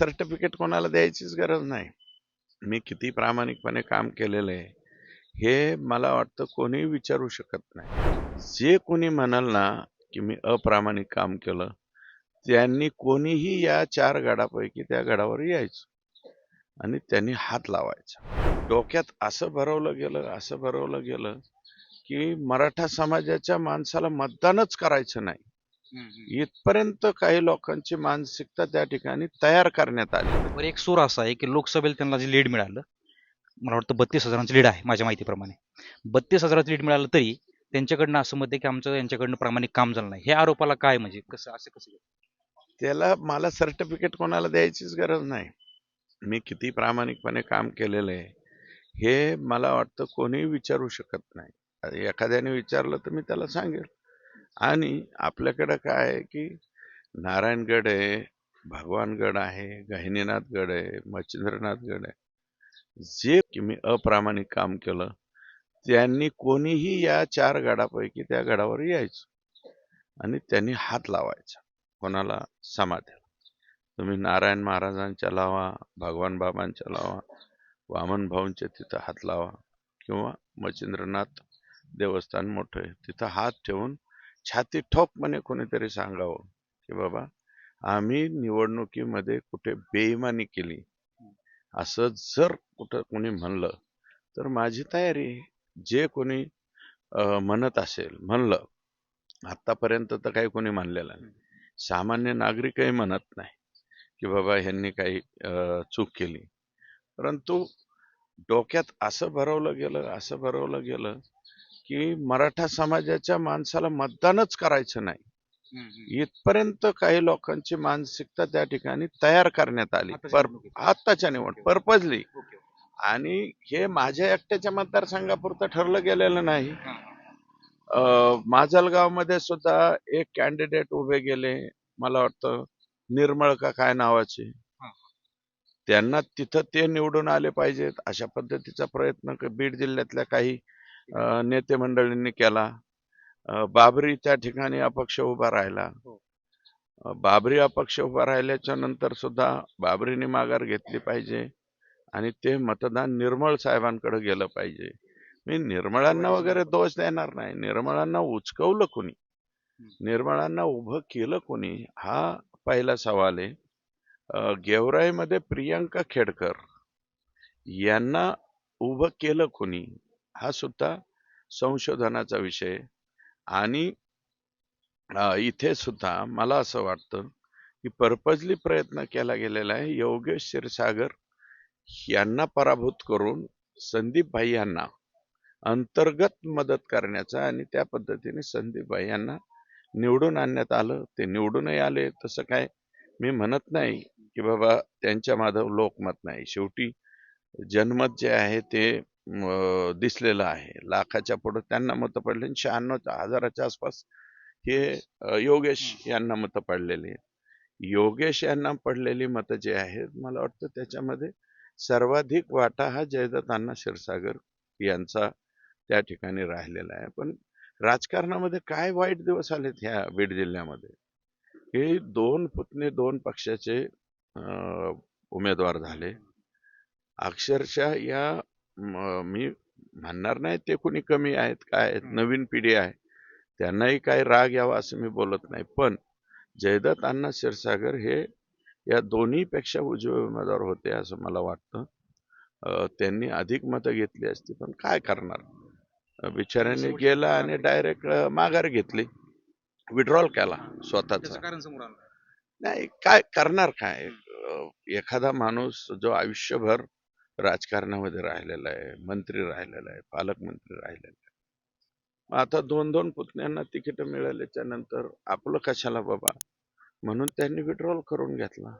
Certificate कोणाला द्यायचीच गरज नाही. मी किती प्रामाणिकपणे काम केलेलं आहे हे मला वाटतं कोणीही विचारू शकत नाही. जे कोणी म्हणाल ना की मी अप्रामाणिक काम केलं त्यांनी कोणीही या चार गडापैकी त्या गडावर यायचं आणि त्यांनी हात लावायचा. डोक्यात असं भरवलं गेलं असं भरवलं गेलं की मराठा समाजाच्या माणसाला मतदानच करायचं नाही. इथपर्यंत काही लोकांची मानसिकता त्या ठिकाणी तयार करण्यात आली. बरं एक सूर असा आहे की लोकसभेला त्यांना जे लीड मिळालं मला वाटतं बत्तीस हजारांचं लीड आहे माझ्या माहितीप्रमाणे. बत्तीस हजाराचं लीड मिळालं तरी त्यांच्याकडनं असं मत आहे की आमचं यांच्याकडनं प्रामाणिक काम झालं नाही. हे आरोपाला काय म्हणजे? कसं असं कसं त्याला मला सर्टिफिकेट कोणाला द्यायचीच गरज नाही. मी किती प्रामाणिकपणे काम केलेलं आहे हे मला वाटतं कोणीही विचारू शकत नाही. एखाद्याने विचारलं तर मी त्याला सांगेल. आणि आपल्याकडं काय आहे की नारायणगड आहे भगवानगड आहे गहिनीनाथगड आहे मच्छिंद्रनाथगड आहे. जे की मी अप्रामाणिक काम केलं त्यांनी कोणीही या चार गडापैकी त्या गडावर यायचं आणि त्यांनी हात लावायचा. कोणाला? समाध्या तुम्ही नारायण महाराजांच्या लावा भगवान बाबांच्या लावा वामन भाऊंच्या तिथं हात लावा किंवा मच्छिंद्रनाथ देवस्थान मोठं आहे तिथं हात ठेवून छाती ठोकपणे कोणीतरी सांगावं की बाबा आम्ही निवडणुकीमध्ये कुठे बेईमानी केली. असं जर कुठं कोणी म्हणलं तर माझी तयारी जे कोणी म्हणत असेल म्हणलं आतापर्यंत तर काही कोणी मानलेलं नाही. सामान्य नागरिकही म्हणत नाही की बाबा ह्यांनी काही चूक केली. परंतु डोक्यात असं भरवलं गेलं असं भरवलं गेलं की मराठा समाजाच्या माणसाला मतदानच करायचं नाही. इथपर्यंत काही लोकांची मानसिकता त्या ठिकाणी तयार करण्यात आली. आत्ताच्या निवड पर्पजली. आणि हे माझ्या एकट्याच्या मतदारसंघापुरतं ठरलं गेलेलं नाही. अं, माजलगावमध्ये सुद्धा एक कॅन्डिडेट उभे गेले मला वाटतं निर्मळ का काय नावाचे. त्यांना तिथं ते निवडून आले पाहिजेत अशा पद्धतीचा प्रयत्न बीड जिल्ह्यातल्या काही नेते मंडळींनी केला. बाबरी त्या ठिकाणी अपक्ष उभा राहिला. अं, बाबरी अपक्ष उभा राहिल्याच्या नंतर सुद्धा बाबरीने माघार घेतली पाहिजे आणि ते मतदान निर्मळ साहेबांकडे गेलं पाहिजे. मी निर्मळांना वगैरे दोष देणार नाही. निर्मळांना उचकवलं कोणी? निर्मळांना उभं केलं कोणी? हा पहिला सवाल आहे. गेवराईमध्ये प्रियांका खेडकर यांना उभं केलं कोणी? हा सुद्धा संशोधनाचा विषय. आणि इथे सुद्धा मला असं वाटतं की पर्पजली प्रयत्न केला गेलेला आहे. योगेश क्षीरसागर यांना पराभूत करून संदीप भाई यांना अंतर्गत मदत करण्याचा आणि त्या पद्धतीने संदीप भाई यांना निवडून आणण्यात आलं. ते निवडूनही आले. तसं काय मी म्हणत नाही की बाबा त्यांच्या माधव लोकमत नाही. शेवटी जनमत जे आहे ते दिसलेलं आहे. लाखाच्या पुढे त्यांना मतं पडले आणि शहाण्णव हजाराच्या आसपास हे योगेश यांना मतं पडलेली आहेत. योगेश यांना पडलेली मतं जे आहेत मला वाटतं त्याच्यामध्ये सर्वाधिक वाटा हा जयदत्त अण्णा क्षीरसागर यांचा त्या ठिकाणी राहिलेला आहे. पण राजकारणामध्ये काय वाईट दिवस आलेत ह्या बीड जिल्ह्यामध्ये? हे दोन पुतणे दोन पक्षाचे उमेदवार झाले. अक्षरशः या म- म्हणणार नाही ते कोणी कमी आहेत काय आहेत नवीन पिढी आहे. त्यांनाही काही राग यावा असं मी बोलत नाही. पण जयदत्त अण्णा क्षीरसागर हे या दोन्हीपेक्षा उजवे उमेदवार होते असं मला वाटतं. त्यांनी अधिक मतं घेतली असती पण काय करणार? बिचाऱ्यांनी गेला आणि डायरेक्ट माघार घेतली. विड्रॉल केला स्वतःचा. नाही काय करणार काय? एखादा माणूस जो आयुष्यभर राजकारणामध्ये राहिलेला आहे मंत्री राहिलेला आहे पालकमंत्री राहिलेला आहे. मग आता दोन दोन पुतण्यांना तिकीट मिळाल्याच्या नंतर आपलं कशाला बाबा? म्हणून त्यांनी विड्रॉल करून घेतला.